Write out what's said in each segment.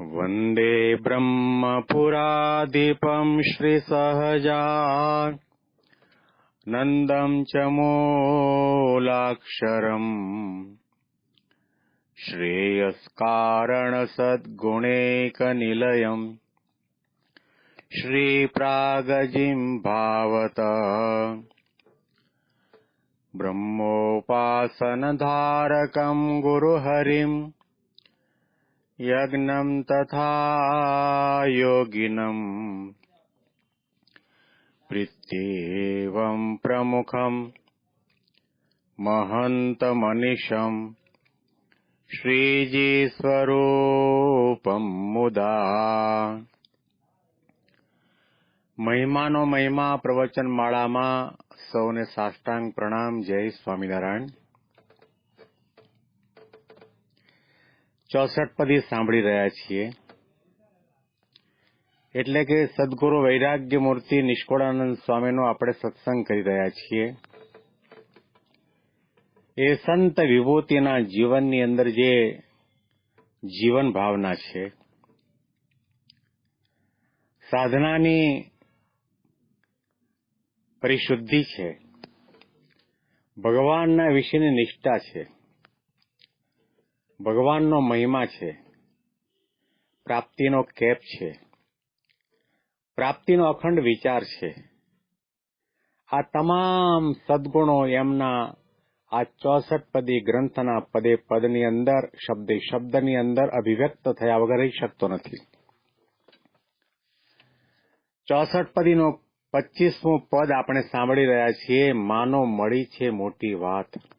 वन्दे ब्रह्मपुराधिपम् श्रीसहजा नन्दम् च मूलाक्षरम्। श्रेयस्कारणसद्गुणैकनिलयम्। श्रीप्रागजिम् भावत। ब्रह्मोपासनधारकम् गुरुहरिम् यज्ञम् तथा योगिनम् प्रीत्येवम् प्रमुखम् महन्तमनिशम् શ્રીજી મુદા મહિમાનો મહિમા પ્રવચન માળામાં સૌને સાષ્ટાંગ પ્રણામ જય સ્વામિનારાયણ ચોસઠ પદી સાંભળી રહ્યા છીએ. એટલે કે સદગુરુ વૈરાગ્ય મૂર્તિ નિષ્કોળાનંદ સ્વામીનો આપણે સત્સંગ કરી રહ્યા છીએ. એ સંત વિભૂતિના જીવનની અંદર જે જીવન ભાવના છે. સાધનાની પરિશુદ્ધિ છે. ભગવાનના વિશેની નિષ્ઠા છે. ભગવાનનો મહિમા છે. પ્રાપ્તિનો કેપ છે. પ્રાપ્તિનો અખંડ વિચાર છે. આ તમામ સદગુણો એમના આ ચોસઠ પદી ગ્રંથના પદે પદની અંદર, શબ્દે શબ્દની અંદર અભિવ્યક્ત થયા વગર રહી શકતો નથી. ચોસઠ પદીનો પચીસમું પદ આપણે સાંભળી રહ્યા છીએ, માનો મળી છે મોટી વાત.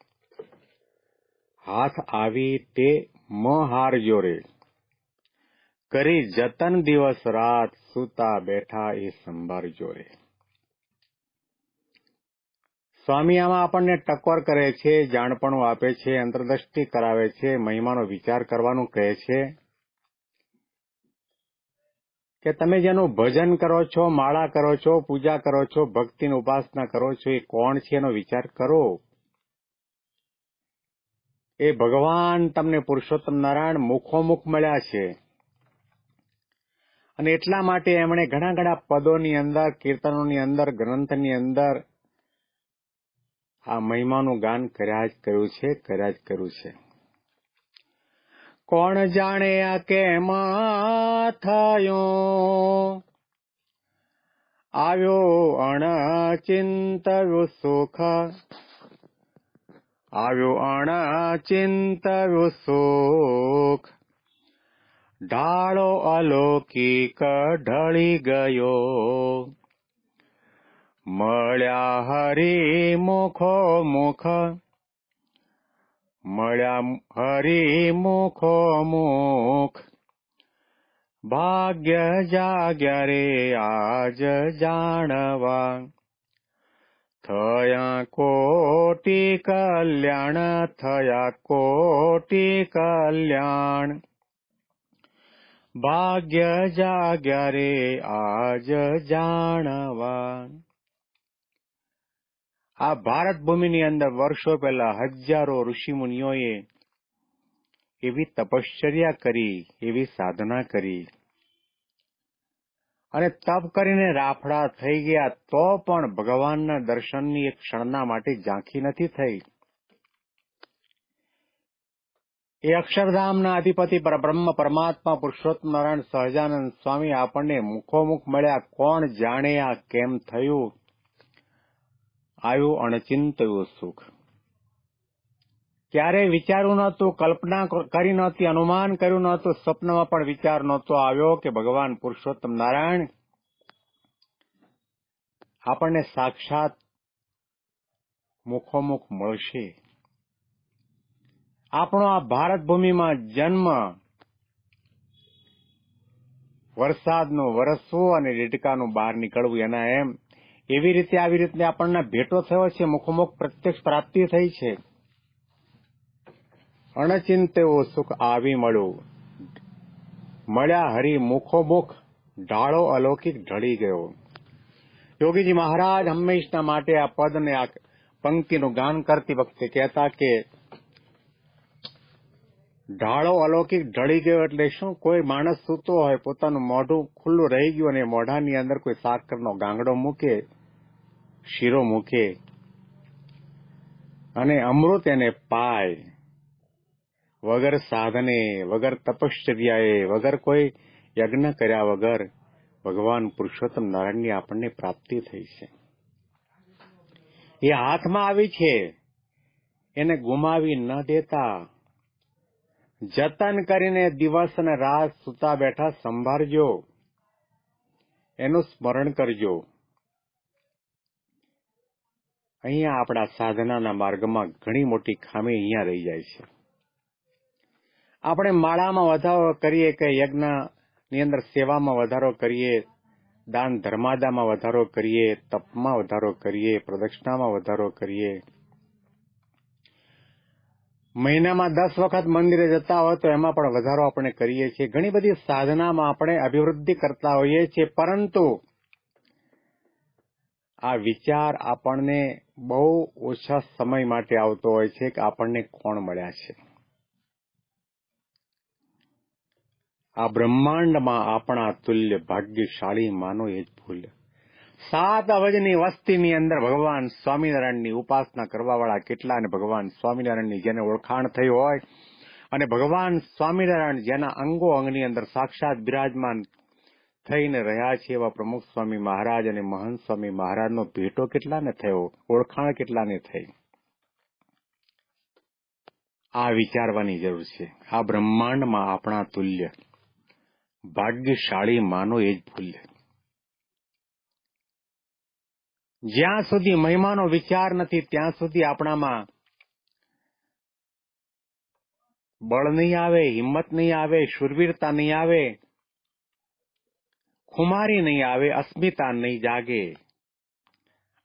હાથ આવી તે મ હારજો રે કરી જતન દિવસ રાત સુતા બેઠા એ સંભાળજો રે સ્વામી આમાં આપણને ટકોર કરે છે, જાણપણું આપે છે, અંતરદ્રષ્ટિ કરાવે છે, મહિમાનો વિચાર કરવાનું કહે છે. કે તમે જેનું ભજન કરો છો, માળા કરો છો, પૂજા કરો છો, ભક્તિની ઉપાસના કરો છો, એ કોણ છે એનો વિચાર કરો? એ ભગવાન તમને પુરુષોત્તમ નારાયણ મુખોમુખ મળ્યા છે. અને એટલા માટે એમણે ઘણા ઘણા પદોની અંદર, કીર્તનોની અંદર, ગ્રંથની અંદર આ મહિમાનું ગાન કર્યા જ કર્યું છે, કર્યા જ કર્યું છે. કોણ જાણે આ કેમ થયો? આવ્યો અણચિંત સુખ આવ્યો અણચિંતવ્યો સુખ ઢાળો અલૌકિક ઢળી ગયો. મળ્યા હરી મુખો મુખ. મળ્યા હરી મુખો મુખ. ભાગ્ય જાગ્યા રે આજ જાણવા. થયા કોટી કલ્યાણ, થયા કોટી કલ્યાણ. ભાગ્ય જાગ્યા રે આજ જાણવા. આ ભારત ભૂમિની અંદર વર્ષો પહેલા હજારો ઋષિ મુનિઓએ એવી તપશ્ચર્યા કરી, એવી સાધના કરી. અને તપ કરીને રાફડા થઈ ગયા તો પણ ભગવાનના દર્શનની એક ક્ષણના માટે ઝાંખી નથી થઈ. એ અક્ષરધામના અધિપતિ પરબ્રહ્મ પરમાત્મા પુરુષોત્તમ નારાયણ સહજાનંદ સ્વામી આપણને મુખોમુખ મળ્યા કોણ જાણે આ કેમ થયું? આવ્યું અણચિંતયું સુખ. ક્યારેય વિચાર્યું નહોતું કલ્પના કરી નહોતી અનુમાન કર્યું નહોતું સ્વપ્નમાં પણ વિચાર નહોતો આવ્યો કે ભગવાન પુરુષોત્તમ નારાયણ આપણને સાક્ષાત મુખોમુખ મળશે. આપણો આ ભારત ભૂમિમાં જન્મ વરસાદનું વરસવું અને રીડકાનું બહાર નીકળવું એના એમ એવી રીતે આવી રીતે આપણને ભેટો થયો છે, મુખોમુખ પ્રત્યક્ષ પ્રાપ્તિ થઈ છે. અણચિંતેવો સુખ આવી મળ્યું. મળ્યા હરી મુખોમુખ, ઢાળો અલૌકિક ઢળી ગયો. યોગીજી મહારાજ હંમેશના માટે આ પદને આ પંક્તિનું ગાન કરતી વખતે કહેતા કે, ઢાળો અલૌકિક ઢળી ગયો એટલે શું કોઈ માણસ સૂતો હોય, પોતાનું મોઢું ખુલ્લું રહી ગયું અને મોઢાની અંદર કોઈ સાકરનો ગાંગડો મૂકે, શીરો મૂકે અને અમૃત એને પાય. વગર સાધને, વગર તપશ્ચર્યાએ, વગર કોઈ યજ્ઞ કર્યા વગર ભગવાન પુરુષોત્તમ નારાયણની આપણને પ્રાપ્તિ થઈ છે. એ હાથમાં આવી છે. એને ગુમાવી ન દેતા. જતન કરીને દિવસ અને રાત સુતા બેઠા સંભાળજો. એનું સ્મરણ કરજો. અહીંયા આપણા સાધનાના માર્ગમાં ઘણી મોટી ખામી અહીંયા રહી જાય છે. આપણે માળામાં વધારો કરીએ કે યજ્ઞની અંદર સેવામાં વધારો કરીએ, દાન ધર્માદામાં વધારો કરીએ, તપમાં વધારો કરીએ, પ્રદક્ષિણામાં વધારો કરીએ. મહિનામાં દસ વખત મંદિરે જતા હોય તો એમાં પણ વધારો આપણે કરીએ છીએ. ઘણી બધી સાધનામાં આપણે અભિવૃદ્ધિ કરતા હોઈએ છીએ, પરંતુ આ વિચાર આપણને બહુ ઓછા સમય માટે આવતો હોય છે કે આપણને કોણ મળ્યા છે. આ બ્રહ્માંડમાં આપણા તુલ્ય ભાગ્યશાળી માનો એ જ ભૂલ. સાત અવજની વસ્તીની અંદર ભગવાન સ્વામિનારાયણની ઉપાસના કરવાવાળા કેટલા અને ભગવાન સ્વામિનારાયણની જેને ઓળખાણ થઈ હોય અને ભગવાન સ્વામિનારાયણ જેના અંગો અંગની અંદર સાક્ષાત બિરાજમાન થઈને રહ્યા છે એવા પ્રમુખ સ્વામી મહારાજ અને મહંત સ્વામી મહારાજનો ભેટો કેટલાને થયો? ઓળખાણ કેટલાને થઈ? આ વિચારવાની જરૂર છે. આ બ્રહ્માંડમાં આપણા તુલ્ય ભાગ્યશાળી માનો એ જ ભૂલે જ્યાં સુધી મહિમાનો વિચાર નથી, ત્યાં સુધી આપણામાં બળ નહીં આવે, હિંમત નહીં આવે, શુરવીરતા નહીં આવે, ખુમારી નહીં આવે, અસ્મિતા નહીં જાગે.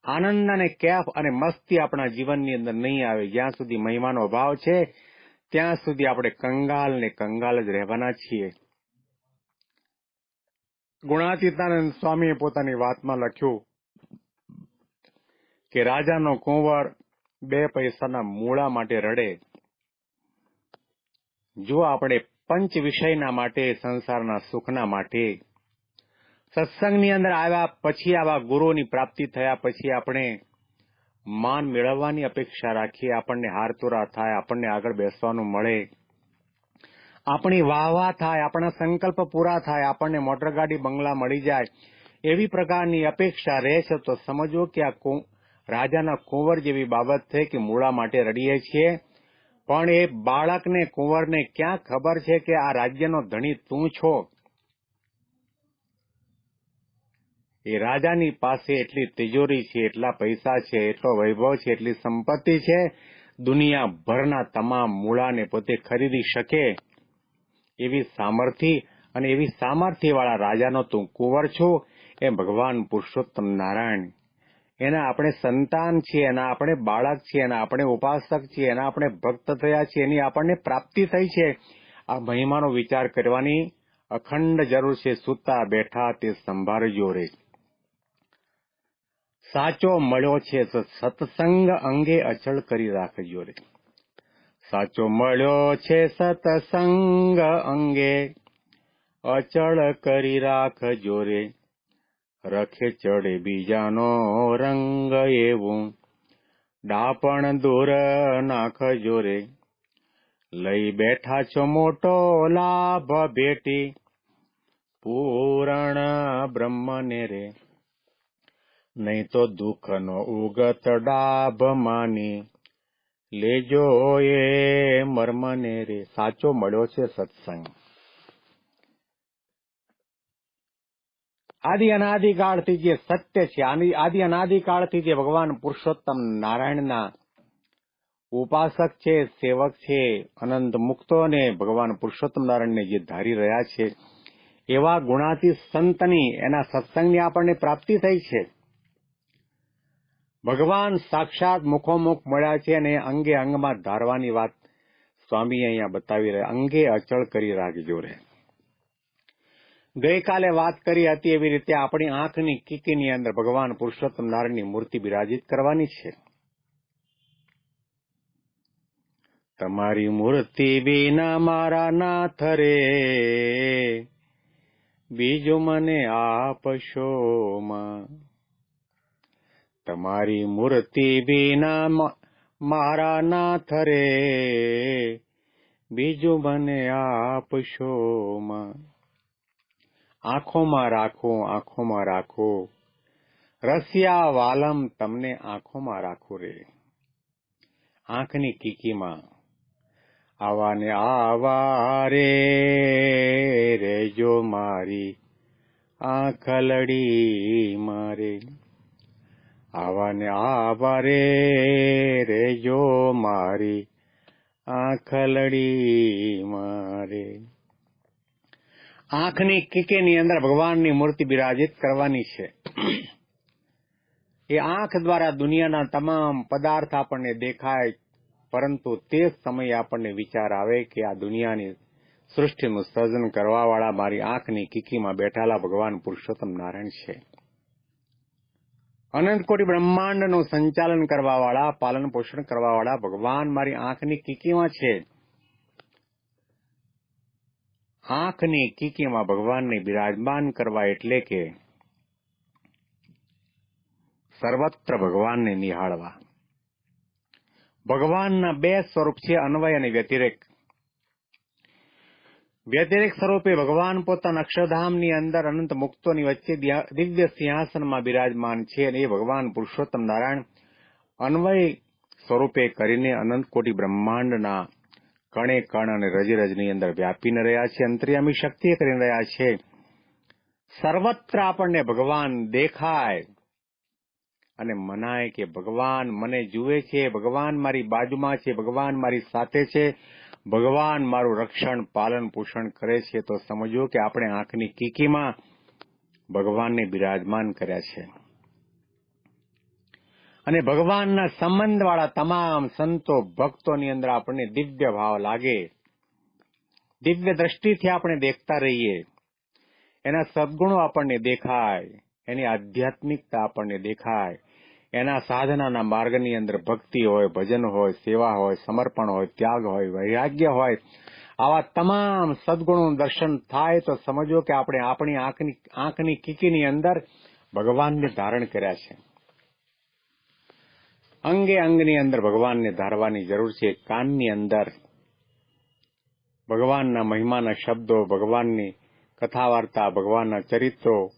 આનંદ અને કેફ અને મસ્તી આપણા જીવનની અંદર નહીં આવે. જ્યાં સુધી મહિમાનો અભાવ છે, ત્યાં સુધી આપણે કંગાલ ને કંગાલ જ રહેવાના છીએ. ગુણાતીતાનંદ સ્વામીએ પોતાની વાતમાં લખ્યું કે રાજાનો કુંવર બે પૈસાના મૂળા માટે રડે. જો આપણે પંચ વિષયના માટે સંસારના સુખના માટે સત્સંગની અંદર આવ્યા પછી આવા ગુરુની પ્રાપ્તિ થયા પછી આપણે માન મેળવવાની અપેક્ષા રાખીએ આપણને હારતુરા થાય, આપણને આગળ બેસવાનું મળે. આપણી વાહ વાહ થાય, આપણા સંકલ્પ પૂરા થાય, આપણને મોટરગાડી બંગલા મળી જાય, એવી પ્રકારની અપેક્ષા રહેશે તો સમજવો કે આ રાજાના કુંવર જેવી બાબત છે કે મૂળા માટે રડીએ છીએ. પણ એ બાળકને, કુંવરને ક્યાં ખબર છે કે આ રાજ્યનો ધણી તું છો? એ રાજાની પાસે એટલી તિજોરી છે, એટલા પૈસા છે, એટલો વૈભવ છે, એટલી સંપત્તિ છે. દુનિયાભરના તમામ મૂળાને પોતે ખરીદી શકે. એવી સામર્થ્ય અને એવી સામર્થ્યવાળા રાજાનો તું કુંવર છો? એ ભગવાન પુરુષોત્તમ નારાયણ. એના આપણે સંતાન છીએ, એના આપણે બાળક છીએ, એના આપણે ઉપાસક છીએ, એના આપણે ભક્ત થયા છીએ, એની આપણને પ્રાપ્તિ થઈ છે. આ મહિમાનો વિચાર કરવાની અખંડ જરૂર છે. સૂતા બેઠા તે સંભાળજો રે સાચો મળ્યો છે સત્સંગ અંગે અચળ કરી રાખજો રે સાચો મળ્યો છે સતસંગ અંગે. અચળ કરી રાખજો રે. રખે ચડે બીજાનો રંગ એવું. ડાપણ દૂર નાખજો રે. લઈ બેઠા છો મોટો લાભ ભેટી. પૂરણ બ્રહ્મને રે. નહીં તો દુઃખનો ઉગત ડાભ માની. લેજો એ મર્મને રે. સાચો મળ્યો છે સત્સંગ. આદિ અનાદિકાળથી જે સત્ય છે આદિ અનાદિકાળથી જે ભગવાન પુરુષોત્તમ નારાયણના ઉપાસક છે, સેવક છે, અનંત મુક્તો અને ભગવાન પુરુષોત્તમ નારાયણને જે ધારી રહ્યા છે, એવા ગુણાતી સંતની, એના સત્સંગની આપણને પ્રાપ્તિ થઈ છે. ભગવાન સાક્ષાત મુખોમુખ મળ્યા છે અને અંગે અંગમાં ધારવાની વાત સ્વામી અહીંયા બતાવી રહ્યા, અંગે અચળ કરી રાખજો રે ગઈકાલે વાત કરી હતી એવી રીતે આપણી આંખની કીકીની અંદર ભગવાન પુરુષોત્તમ નારાયણની મૂર્તિ બિરાજિત કરવાની છે. તમારી મૂર્તિ વિના મારા નાથ રે, બીજું મને આપશો માં? તમારી મૂર્તિ વિના મારા નાથ રે. બીજું મને આપશો આંખોમાં રાખો આંખોમાં રાખો. રસિયા વાલમ તમને આંખોમાં રાખો રે. આંખની કીકીમાં. આવા ને આવા રે રેજો મારી. આંખલડી મારે. આવા આવરે રે રેજો મારી આંખલડી મારે. આંખની કીકીની અંદર ભગવાનની મૂર્તિ બિરાજિત કરવાની છે. એ આંખ દ્વારા દુનિયાના તમામ પદાર્થ આપણને દેખાય, પરંતુ તે જ સમયે આપણને વિચાર આવે કે આ દુનિયાની સૃષ્ટિનું સર્જન કરવાવાળા મારી આંખની કીકીમાં બેઠેલા ભગવાન પુરુષોત્તમ નારાયણ છે. અનંત કોટી બ્રહ્માંડનું સંચાલન કરવાવાળા પાલન પોષણ કરવાવાળા ભગવાન મારી આંખની કીકીમાં છે. આંખની કીકીમાં ભગવાનને બિરાજમાન કરવા એટલે કે સર્વત્ર ભગવાનને નિહાળવા. ભગવાનના બે સ્વરૂપ છે અન્વય અને વ્યતિરેક. વ્યતિરેક સ્વરૂપે ભગવાન પોતાના અક્ષરધામની અંદર અનંત મુક્તોની વચ્ચે દિવ્ય સિંહાસનમાં બિરાજમાન છે અને એ ભગવાન પુરુષોત્તમ નારાયણ અન્વય સ્વરૂપે કરીને અનંત કોટી બ્રહ્માંડના કણે કણ અને રજ રજની અંદર વ્યાપીને રહ્યા છે અંતર્યામી શક્તિ કરીને રહ્યા છે સર્વત્ર આપણને ભગવાન દેખાય અને મનાય કે ભગવાન મને જુએ છે ભગવાન મારી બાજુમાં છે ભગવાન મારી સાથે છે ભગવાન મારું રક્ષણ, પાલન, પોષણ કરે છે, તો સમજો કે આપણે આંખની કીકીમાં ભગવાનને બિરાજમાન કર્યા છે. અને ભગવાનના સંબંધવાળા તમામ સંતો, ભક્તોની અંદર આપણને દિવ્ય ભાવ લાગે. દિવ્ય દ્રષ્ટિથી આપણે દેખતા રહીએ. એના સદગુણો આપણને દેખાય. એની આધ્યાત્મિકતા આપણને દેખાય. એના સાધનાના માર્ગની અંદર ભક્તિ હોય, ભજન હોય, સેવા હોય, સમર્પણ હોય, ત્યાગ હોય, વૈરાગ્ય હોય, આવા તમામ સદગુણોનું દર્શન થાય તો સમજો કે આપણે આપણી આંખની આંખની કીકીની અંદર ભગવાનને ધારણ કર્યા છે. અંગે અંગની અંદર ભગવાનને ધારવાની જરૂર છે. કાનની અંદર ભગવાનના મહિમાના શબ્દો, ભગવાનની કથા વાર્તા ભગવાનના ચરિત્રો,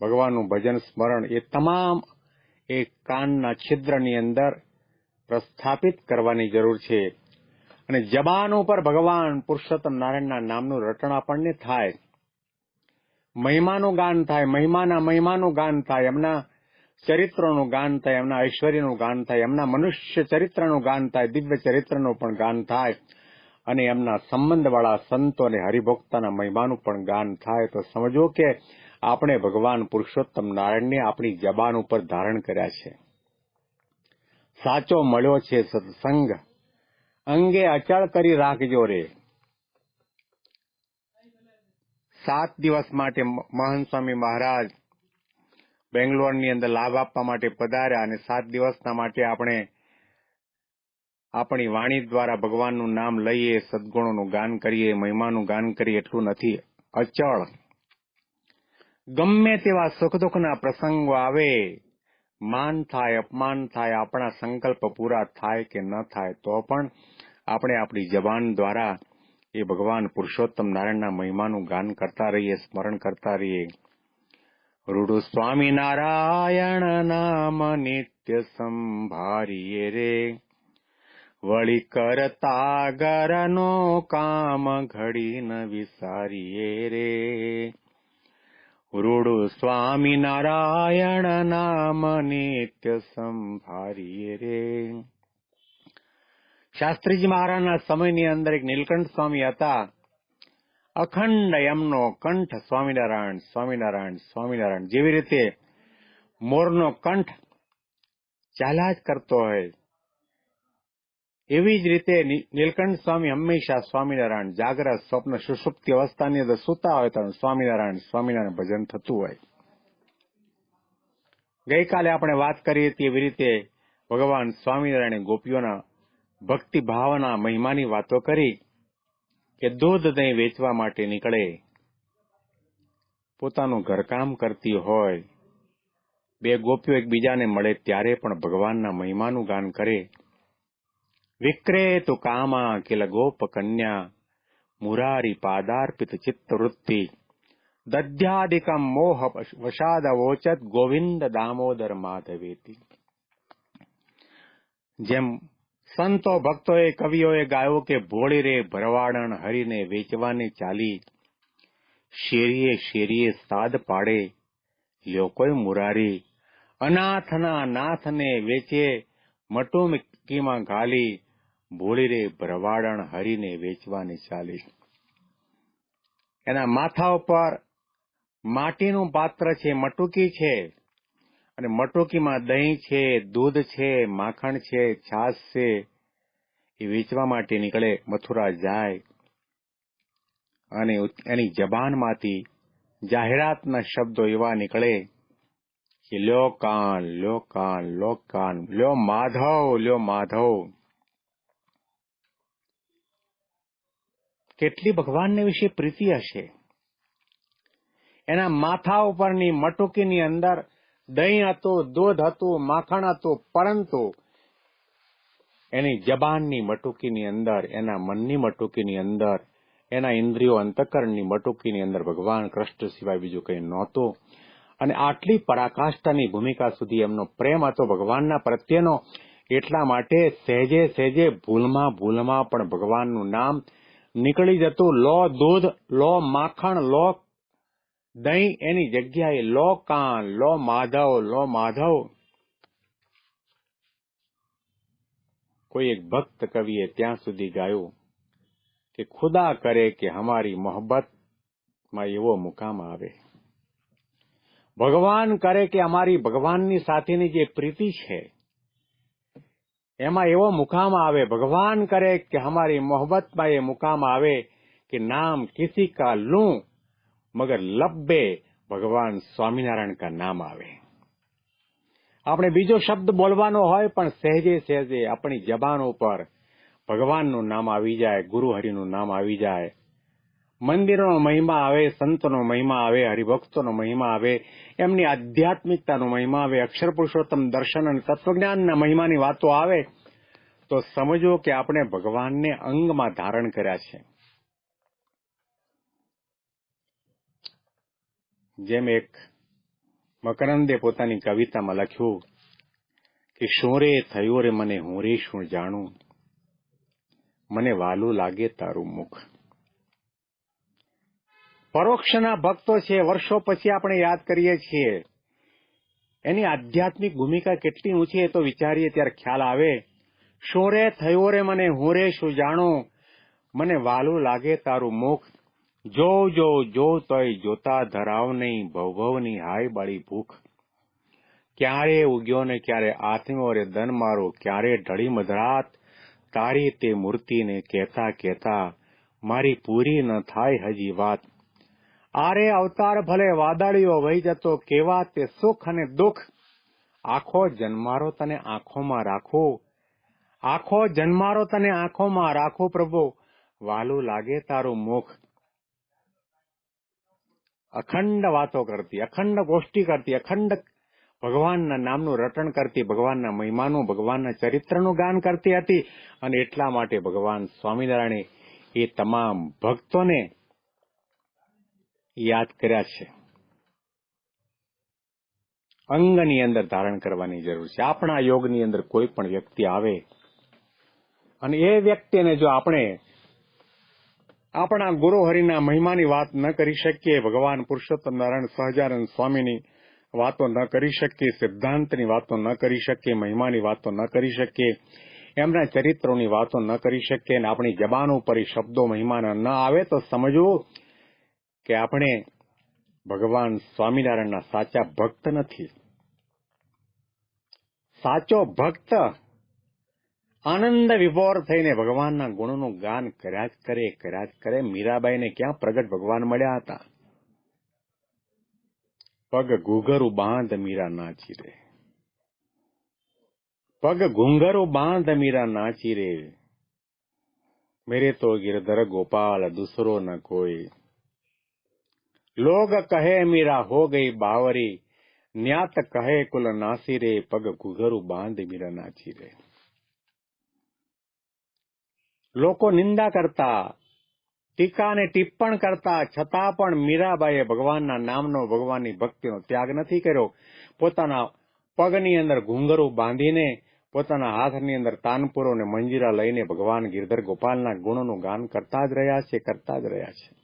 ભગવાનનું ભજન સ્મરણ, એ તમામ એ કાનના છિદ્રની અંદર પ્રસ્થાપિત કરવાની જરૂર છે. અને જબાન ઉપર ભગવાન પુરુષોત્તમ નારાયણના નામનું રટણ થાય. મહિમાનું ગાન થાય, મહિમાના મહિમાનું ગાન થાય, એમના ચરિત્રોનું ગાન થાય, એમના ઐશ્વર્યનું ગાન થાય, એમના મનુષ્ય ચરિત્રનું ગાન થાય, દિવ્ય ચરિત્રનું પણ ગાન થાય, અને એમના સંબંધવાળા સંતો અને હરિભક્તના મહિમાનું પણ ગાન થાય. તો સમજો કે આપણે ભગવાન પુરુષોત્તમ નારાયણને આપણી જબાન ઉપર ધારણ કર્યા છે. સાચો મળ્યો છે સત્સંગ. અંગે અચળ કરી રાખજો રે. સાત દિવસ માટે મહંત સ્વામી મહારાજ બેંગ્લોરની અંદર લાભ આપવા માટે પધાર્યા અને સાત દિવસના માટે આપણે આપણી વાણી દ્વારા ભગવાનનું નામ લઈએ, સદગુણોનું ગાન કરીએ, મહિમાનું ગાન કરીએ, એટલું નથી. અચળ. ગમે તેવા સુખ દુઃખના પ્રસંગો આવે, માન થાય, અપમાન થાય, આપણા સંકલ્પ પૂરા થાય કે ન થાય, તો પણ આપણે આપણી જવાન દ્વારા એ ભગવાન પુરુષોત્તમ નારાયણના મહિમાનું ગાન કરતા રહીએ, સ્મરણ કરતા રહીએ. રૂડુ સ્વામી નારાયણ નામ નિત્ય સંભારીએ રે. વળી કરતા ગરનો કામ ઘડી ન વિસારીએ રે. રૂડુ સ્વામી નારાયણ નામ નિત્ય સંભારીએ રે. શાસ્ત્રીજી મહારાજના સમયની અંદર એક નીલકંઠ સ્વામી હતા. અખંડ એમનો કંઠ સ્વામિનારાયણ સ્વામિનારાયણ સ્વામિનારાયણ. જેવી રીતે મોરનો કંઠ ચાલ્યા જ કરતો હોય એવી જ રીતે નીલકંઠ સ્વામી હંમેશા સ્વામિનારાયણ જાગ્રત સ્વપ્ન સુષુપ્તિ અવસ્થાની અંદર સૂતા હોય તો સ્વામિનારાયણ સ્વામિનારાયણ ભજન થતું હોય. ગઈકાલે આપણે વાત કરી હતી એવી રીતે ભગવાન સ્વામિનારાયણે ગોપીઓના ભક્તિ ભાવના મહિમાની વાતો કરી કે દૂધ દહીં વેચવા માટે નીકળે. પોતાનું ઘરકામ કરતી હોય. બે ગોપીઓ એકબીજાને મળે ત્યારે પણ ભગવાનના મહિમાનું ગાન કરે. વિક્રેતુ કામા કિલ ગોપ કન્યા મુરારી પાદાર્પિત మోహ વશાદવોચત ગોવિંદ દામોદર માધવેતી જેમ સંતો ભક્તોએ કવિઓએ ગાયો કે ભોળી રે ભરવાડણ હરીને વેચવાની ચાલી શેરીએ શેરીએ સાદ પાડે લ્યો કોઈ મુરારી અનાથના નાથને વેચે મટુમકીમાં ઘાલી ભોળી રે ભરવાડણ હરીને વેચવાની ચાલી. એના માથા ઉપર માટીનું પાત્ર છે, મટુકી છે. અને મટુકીમાં દહીં છે, દૂધ છે, માખણ છે, છાશ છે. એ વેચવા માટે નીકળે મથુરા જાય. અને એની જબાનમાંથી જાહેરાતના શબ્દો એવા નીકળે કે, લ્યો કાન લ્યો કાન લ્યો કાન, લ્યો માધવ લ્યો માધવ. કેટલી ભગવાનને વિશે પ્રીતિ હશે? એના માથા ઉપરની મટુકીની અંદર દહીં હતું, દૂધ હતું, માખણ હતું, પરંતુ એની જબાનની મટુકીની અંદર, એના મનની મટુકીની અંદર, એના ઇન્દ્રિયો અંતકરણની મટુકીની અંદર ભગવાન કૃષ્ણ સિવાય બીજું કંઈ નહોતું. અને આટલી પરાકાષ્ઠાની ભૂમિકા સુધી એમનો પ્રેમ હતો, ભગવાનના પ્રત્યેનો, એટલા માટે સહેજે સહેજે ભૂલમાં ભૂલમાં પણ ભગવાનનું નામ નીકળી જતું, લો દૂધ, લો માખણ, લો દહીં, એની જગ્યાએ લો કાન, લો માધવ લો માધવ. કોઈ એક ભક્ત કવિએ ત્યાં સુધી ગાયું કે ખુદા કરે કે હમારી મોહબ્બતમાં એવો મુકામ આવે. ભગવાન કરે કે અમારી ભગવાનની સાથેની જે પ્રીતિ છે એમાં એવો મુકામ આવે, ભગવાન કરે કે હમારી મોહબ્બતમાં એ મુકામ આવે કે નામ કિસી કા લૂં, મગર લબ્બે ભગવાન સ્વામિનારાયણ કા નામ આવે. આપણે બીજો શબ્દ બોલવાનો હોય, પણ સહેજે સહેજે આપણી જબાન ઉપર ભગવાનનું નામ આવી જાય, ગુરુ હરિનું નામ આવી જાય મંદિરોનો મહિમા આવે, સંતોનો મહિમા આવે, હરિભક્તોનો મહિમા આવે, એમની આધ્યાત્મિકતાનો મહિમા આવે, અક્ષર પુરુષોત્તમ દર્શન અને તત્વજ્ઞાનના મહિમાની વાતો આવે, તો સમજો કે આપણે ભગવાનને અંગમાં ધારણ કર્યા છે. જેમ એક મકરંદે પોતાની કવિતામાં લખ્યું કે શું રે થયું રે મને હું રે શું જાણું? મને વાલું લાગે તારું મુખ. પરોક્ષના ભક્તો છે, વર્ષો પછી આપણે યાદ કરીએ છીએ. એની આધ્યાત્મિક ભૂમિકા કેટલી ઊંચી એ તો વિચારીએ ત્યારે ખ્યાલ આવે. શું રે થયો રે મને, હું રે શું જાણો? મને વાલું લાગે તારું મુખ. જો જો જો તોય જોતા ધરાવ નહીં, ભવભવની હાય બાળી ભૂખ. ક્યારે ઉગ્યો ને ક્યારે આત્મ્યો રે દન મારો, ક્યારે ઢળી મધરાત? તારી તે મૂર્તિને કહેતા કહેતા મારી પૂરી ન થાય હજી વાત. આરે અવતાર ભલે વાદળીઓ વહી જતો, કેવા તે સુખ અને દુઃખ? આખો જન્મારો તને આંખોમાં રાખો. આખો જન્મારો તને આંખોમાં રાખો પ્રભુ. વાલું લાગે તારું મુખ. અખંડ વાતો કરતી, અખંડ ગોષ્ઠી કરતી, અખંડ ભગવાનના નામનું રટણ કરતી, ભગવાનના મહિમાનું, ભગવાનના ચરિત્રનું ગાન કરતી હતી. અને એટલા માટે ભગવાન સ્વામિનારાયણે એ તમામ ભક્તોને યાદ કર્યા છે. અંગની અંદર ધારણ કરવાની જરૂર છે. આપણા યોગની અંદર કોઈ પણ વ્યક્તિ આવે અને એ વ્યક્તિને જો આપણે આપણા ગુરુ હરિના મહિમાની વાત ન કરી શકીએ, ભગવાન પુરુષોત્તમ નારાયણ સહજાનંદ સ્વામીની વાતો ન કરી શકીએ, સિદ્ધાંતની વાતો ન કરી શકીએ, મહિમાની વાતો ન કરી શકીએ, એમના ચરિત્રોની વાતો ન કરી શકીએ અને આપણી જબાન ઉપર શબ્દો મહિમાના ન આવે તો સમજવું કે આપણે ભગવાન સ્વામિનારાયણના સાચા ભક્ત નથી. સાચો ભક્ત આનંદ વિભોર થઈને ભગવાનના ગુણોનું ગાન કર્યા જ કરે, કર્યા જ કરે, મીરાબાઈને ક્યાં પ્રગટ ભગવાન મળ્યા હતા? પગ ઘૂઘરું બાંધ મીરા નાચી રે. પગ ઘૂંઘરો બાંધ મીરા નાચી રે. મેરે તો ગિરધર ગોપાલ, દુસરો ન કોઈ. लोग कहे मीरा हो गई बावरी न्यात कहे कुल नासी रे पग घुघरू बांध मीरा नाची रे લોકો નિંદા કરતા ટીકા અને ટિપ્પણ કરતા છતાં પણ મીરાબાઈએ ભગવાનના નામનો ભગવાનની ભક્તિનો ત્યાગ નથી કર્યો પોતાના પગની અંદર ઘુંઘરું બાંધીને પોતાના હાથની અંદર તાનપુરો અને મંજીરા લઈને ભગવાન ગિરધર ગોપાલના ગુણોનું ગાન કરતા જ રહ્યા છે કરતા જ રહ્યા છે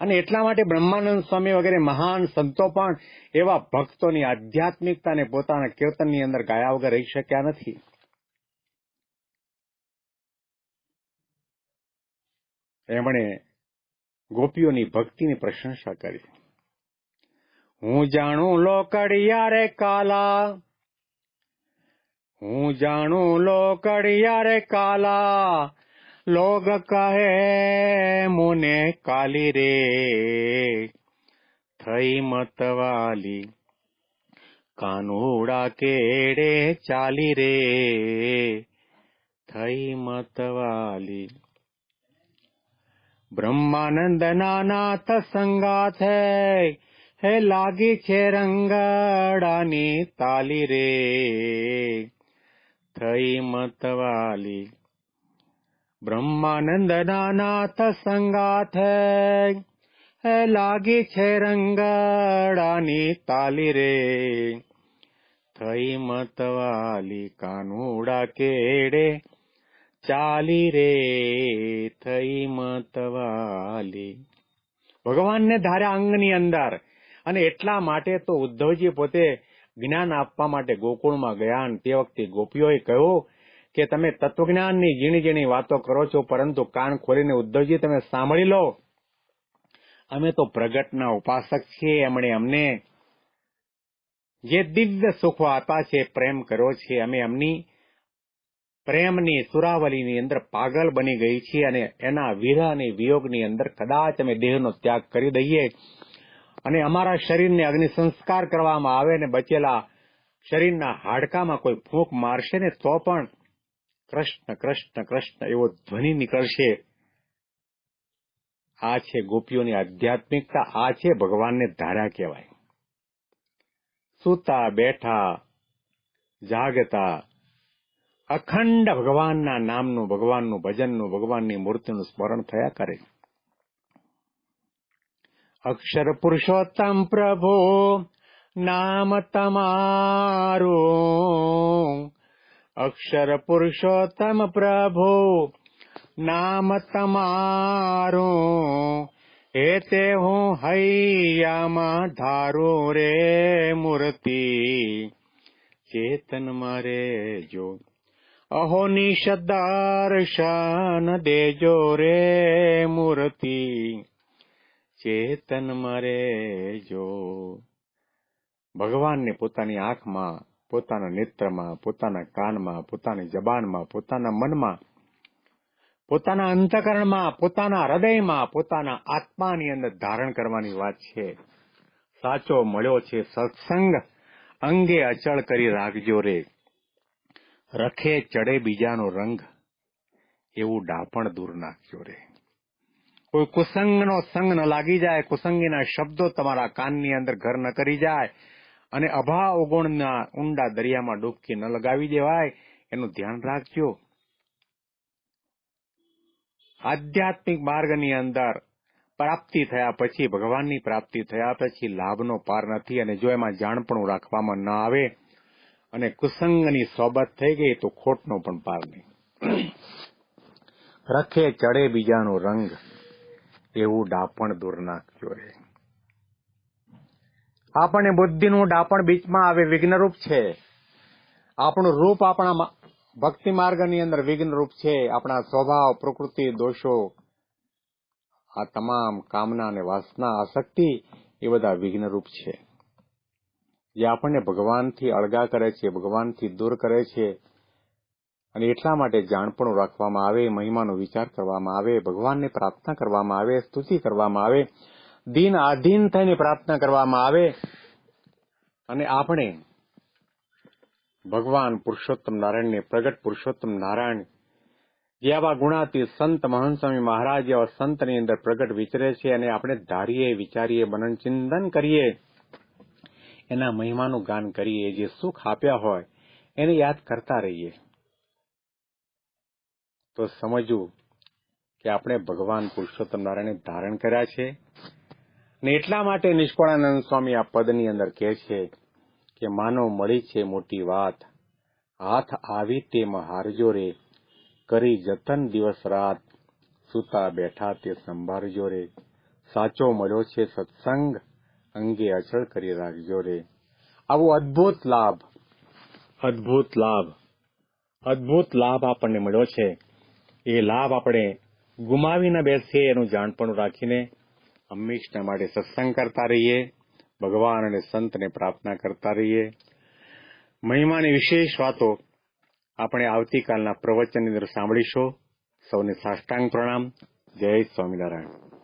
અને એટલા માટે બ્રહ્માનંદ સ્વામી વગેરે મહાન સંતો પણ એવા ભક્તોની આધ્યાત્મિકતાને પોતાના કીર્તનની અંદર ગાયા વગર રહી શક્યા નથી. એમણે ગોપીઓની ભક્તિની પ્રશંસા કરી. હું જાણું લોકડિયા રે કાલા. હું જાણું લોકડિયા રે કાલા. લોગ કહે મુને કાલી રે થઈ મતવાલી કાનુડા કેડે ચાલી રે થઈ મતવાલી બ્રહ્માનંદ નાથ સંગાથ હે લાગી છે રંગડાની તાલી રે થઈ મતવાલી બ્રહ્માનંદ નાથ સંગાથ લાગી છે રંગડાની તાલી રે. થઈ મતવાલી કાનુડા કેડે ચાલી રે. થઈ મતવાલી ભગવાનને ધાર્યા અંગની અંદર. અને એટલા માટે તો ઉદ્ધવજી પોતે જ્ઞાન આપવા માટે ગોકુળમાં ગયા અને તે વખતે ગોપીઓએ કહ્યું કે તમે તત્વજ્ઞાનની ઝીણી ઝીણી વાતો કરો છો, પરંતુ કાન ખોલીને ઉદ્ધવજી તમે સાંભળી લો. અમે તો પ્રગટના ઉપાસક છીએ, એમણે અમને જે દિવ્ય સુખો આપ્યા છે, પ્રેમ કર્યો છે, અમે એમની પ્રેમની સુરાવલીની અંદર પાગલ બની ગઈ છે અને એના વિરહ અને વિયોગની અંદર કદાચ અમે દેહનો ત્યાગ કરી દઈએ. અને અમારા શરીરને અગ્નિ સંસ્કાર કરવામાં આવે ને બચેલા શરીરના હાડકામાં કોઈ ફૂંક મારશે ને તો પણ કૃષ્ણ કૃષ્ણ કૃષ્ણ, એવો ધ્વનિ નીકળશે. આ છે ગોપીઓની આધ્યાત્મિકતા, આ છે ભગવાનને ધારા કહેવાય. સૂતા, બેઠા, જાગતા, અખંડ ભગવાનના નામનું, ભગવાનનું ભજનનું, ભગવાનની મૂર્તિનું સ્મરણ થયા કરે. અક્ષર પુરુષોત્તમ પ્રભુ, નામ તમારું. અક્ષર પુરુષોત્તમ પ્રભુ નામ તમારું હે તે હું હૈયામાં ધારું રે મૂર્તિ ચેતન મારે જો અહો દર્શન દેજો રે મૂર્તિ ચેતન મરે જો ભગવાનને પોતાની આંખમાં પોતાના નેત્રમાં, પોતાના કાનમાં, પોતાની જબાનમાં, પોતાના મનમાં, પોતાના અંતકરણમાં, પોતાના હૃદયમાં, પોતાના આત્માની અંદર ધારણ કરવાની વાત છે. સાચો મળ્યો છે સત્સંગ અંગે અચળ કરી રાખજો રે. રખે ચડે બીજાનો રંગ, એવું ડાપણ દૂર નાખજો રે. કોઈ કુસંગનો સંગ ન લાગી જાય, કુસંગીના શબ્દો તમારા કાનની અંદર ઘર ન કરી જાય. અને અભાવ અવગુણના ઊંડા દરિયામાં ડૂબકી ન લગાવી દેવાય, એનું ધ્યાન રાખજો. આધ્યાત્મિક માર્ગની અંદર પ્રાપ્તિ થયા પછી, ભગવાનની પ્રાપ્તિ થયા પછી લાભનો પાર નથી અને જો એમાં જાણપણું રાખવામાં ન આવે અને કુસંગની સોબત થઈ ગઈ, તો ખોટનો પણ પાર નહીં. રખે ચડે બીજાનો રંગ, એવું ડાપણ દૂર નાખજો રે આપણને બુદ્ધિનું ડાપણ બીચમાં આવે, વિઘ્નરૂપ છે. આપણું રૂપ આપણા ભક્તિ માર્ગની અંદર વિઘ્નરૂપ છે. આપણા સ્વભાવ, પ્રકૃતિ, દોષો, આ તમામ કામના અને વાસના, આસક્તિ એ બધા વિઘ્નરૂપ છે. જે આપણને ભગવાનથી અળગા કરે છે, ભગવાનથી દૂર કરે છે અને એટલા માટે જાણપણું રાખવામાં આવે, મહિમાનો વિચાર કરવામાં આવે, ભગવાનને પ્રાર્થના કરવામાં આવે, સ્તુતિ કરવામાં આવે દિન આધીન થઈને પ્રાર્થના કરવામાં આવે અને આપણે ભગવાન પુરુષોત્તમ નારાયણને, પ્રગટ પુરુષોત્તમ નારાયણ, જે આવા ગુણાતી સંત મહંત સ્વામી મહારાજ એવા સંતની અંદર પ્રગટ વિચરે છે અને આપણે ધારીએ, વિચારીએ મનન ચિંતન કરીએ, એના મહિમાનું ગાન કરીએ, જે સુખ આપ્યા હોય, એને યાદ કરતા રહીએ. તો સમજવું કે આપણે ભગવાન પુરુષોત્તમ નારાયણે ધારણ કર્યા છે. ને એટલા માટે નિષ્ફળાનંદ સ્વામી આ પદની અંદર કહે છે કે, માનો મળી છે મોટી વાત. હાથ આવી તે મહારજો રે. કરી જતન દિવસ રાત. સુતા બેઠા તે સંભાળજો રે. સાચો મળ્યો છે સત્સંગ. અંગે અચળ કરી રાખજો રે. આવો અદ્ભુત લાભ. અદ્ભુત લાભ. અદ્ભુત લાભ આપણને મળ્યો છે. એ લાભ આપણે ગુમાવી ન બેસીએ એનું જાણપણું રાખીને હંમેશના માટે સત્સંગ કરતા રહીએ, ભગવાન અને સંતને પ્રાર્થના કરતા રહીએ. મહિમાની વિશેષ વાતો આપણે આવતીકાલના પ્રવચનની અંદર સાંભળીશું. સૌને સાષ્ટાંગ પ્રણામ. જય સ્વામિનારાયણ.